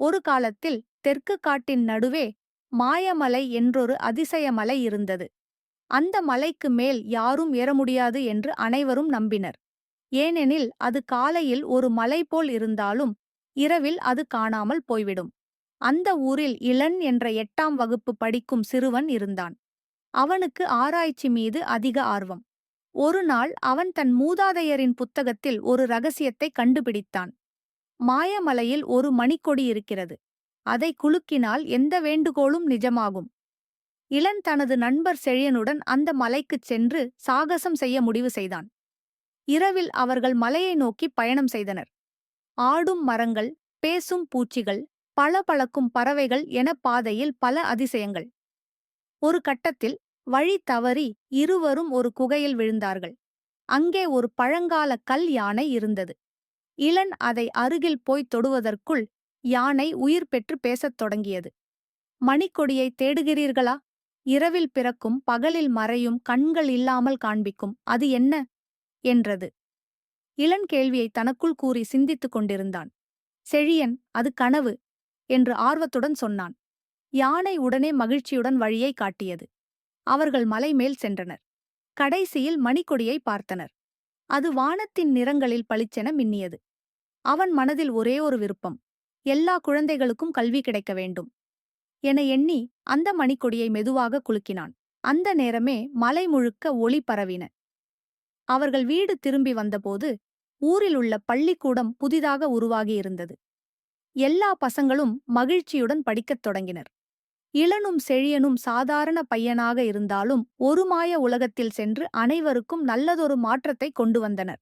ஒரு காலத்தில் தெற்கு காட்டின் நடுவே மாயமலை என்றொரு அதிசய மலை இருந்தது. அந்த மலைக்கு மேல் யாரும் ஏற முடியாது என்று அனைவரும் நம்பினர். ஏனெனில் அது காலையில் ஒரு மலை போல் இருந்தாலும் இரவில் அது காணாமல் போய்விடும். அந்த ஊரில் இளன் என்ற எட்டாம் வகுப்பு படிக்கும் சிறுவன் இருந்தான். அவனுக்கு ஆராய்ச்சி மீது அதிக ஆர்வம். ஒரு நாள் அவன் தன் மூதாதையரின் புத்தகத்தில் ஒரு ரகசியத்தை கண்டுபிடித்தான். மாயமலையில் ஒரு மணிக்கொடி இருக்கிறது. அதை குலுக்கினால் எந்த வேண்டுகோளும் நிஜமாகும். இளன் தனது நண்பர் செழியனுடன் அந்த மலைக்குச் சென்று சாகசம் செய்ய முடிவு செய்தான். இரவில் அவர்கள் மலையை நோக்கி பயணம் செய்தனர். ஆடும் மரங்கள் பேசும் பூச்சிகள் பளபளக்கும் பறவைகள் என பாதையில் பல அதிசயங்கள். ஒரு கட்டத்தில் வழி தவறி இருவரும் ஒரு குகையில் விழுந்தார்கள். அங்கே ஒரு பழங்கால கல் யானை இருந்தது. இளன் அதை அருகில் போய்த் தொடுவதற்குள் யானை உயிர் பெற்று பேசத் தொடங்கியது. மணிக்கொடியை தேடுகிறீர்களா? இரவில் பிறக்கும் பகலில் மறையும் கண்கள் இல்லாமல் காண்பிக்கும் அது என்ன என்றது. இளன் கேள்வியை தனக்குள் கூறி சிந்தித்துக் கொண்டிருந்தான். செழியன் அது கனவு என்று ஆர்வத்துடன் சொன்னான். யானை உடனே மகிழ்ச்சியுடன் வழியை காட்டியது. அவர்கள் மலை மேல் சென்றனர். கடைசியில் மணிக்கொடியை பார்த்தனர். அது வானத்தின் நிறங்களில் பளிச்சென மின்னியது. அவன் மனதில் ஒரே ஒரு விருப்பம் எல்லா குழந்தைகளுக்கும் கல்வி கிடைக்க வேண்டும் என எண்ணி அந்த மணிக்கொடியை மெதுவாக குலுக்கினான். அந்த நேரமே மலை முழுக்க ஒளி பரவின. அவர்கள் வீடு திரும்பி வந்தபோது ஊரில் உள்ள பள்ளிக்கூடம் புதிதாக உருவாகியிருந்தது எல்லா பசங்களும் மகிழ்ச்சியுடன் படிக்கத் தொடங்கினர். இளனும் செழியனும் சாதாரண பையனாக இருந்தாலும் ஒரு மாய உலகத்தில் சென்று அனைவருக்கும் நல்லதொரு மாற்றத்தை கொண்டு வந்தனர்.